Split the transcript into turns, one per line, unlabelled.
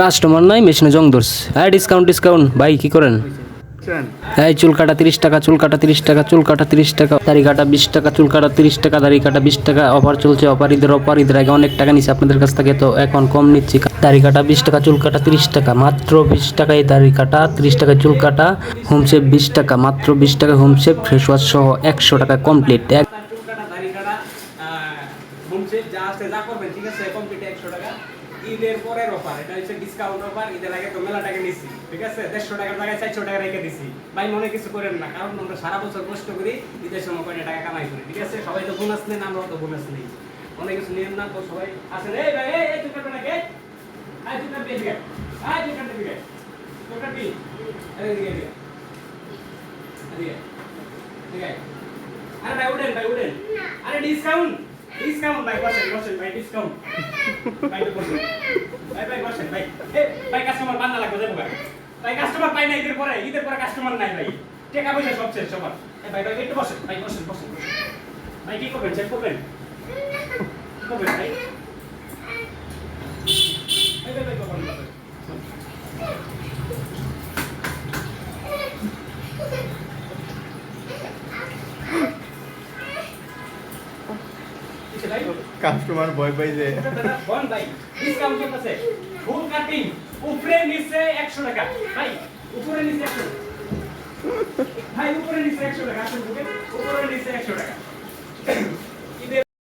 Customer নাই মেশিনে জং ধরছে। হ্যাঁ ডিসকাউন্ট ডিসকাউন্ট ভাই কি করেন? এই চুল কাটা তিরিশ টাকা চুল কাটা তিরিশ টাকা চুল কাটা তিরিশ টাকা দাড়ি কাটা বিশ টাকা চুল কাটা তিরিশ টাকা দাড়ি কাটা বিশ টাকা অফার চলছে অফার ঈদের অফার ঈদের আগে অনেক টাকা নিচ্ছে আপনাদের কাছ থেকে তো এখন কম নিচ্ছি। দাড়ি কাটা বিশ টাকা চুল কাটা তিরিশ টাকা মাত্র বিশ টাকায় দাড়ি কাটা তিরিশ টাকা চুল কাটা হোম শেপ বিশ টাকা মাত্র বিশ টাকা হোম শেপ ফেস ওয়াশ সহ একশো টাকা কমপ্লিট এক
যা আছে যা করবেন ঠিক আছে কমপ্লিট একশো টাকা। ঈদের পরের অফার, এটা হচ্ছে ডিসকাউন্ট অফার ঈদের আগে তো মেলা নিচ্ছি ঠিক আছে? দেড়শো টাকার জায়গায় চারশো টাকা রেখে দিছি। ভাই, মনে কিছু করেন না, কারণ আমরা সারা বছর কষ্ট করি ঈদের সময় কয়টা টাকা কামাই করি, ঠিক আছে? সবাই তো বোনাস নেন, আমরাও তো বোনাস নেই। অনেক কিছু নিয়ম না, তো সবাই আসেন, এই ভাই, এই এই তুই কাটবে নাকি আয় তুই কাটবি এদিকে আয় তুই কাটবি এদিকে তুই কাটবি এদিকে এদিকে এদিকে এদিকে আরে ভাই, উঠেন ভাই, উঠেন। আরে ডিসকাউন্ট ডিসকাউন্ট ভাই, বসেন বসেন, ভাই ডিসকাউন্ট। ভাই ভাই ভাই, বসেন, ভাই। ভাই কাস্টমার বান্না লাগবে যাব ভাই। কাস্টমার পাই না ঈদের পরে ঈদের পরে কাস্টমার নাই, ভাই। টাকা পয়সা সব শেষ, সবার। ভাই ভাই, একটু বসেন। ভাই, বসেন বসেন। ভাই, কি করবেন? চেক করবেন? কি করবেন, ভাই এই ভাই ভাই করবেন বসেন কিসে ভাই
কাস্টমার ভয় পাই যে।
বল ভাই, ডিসকাউন্ট আছে ফুল কাটিং, উপরে নিচে 100 টাকা। ভাই, উপরে নিচে 100 ভাই, উপরে নিচে 100 টাকা, আসুন উপরে নিচে 100 টাকা।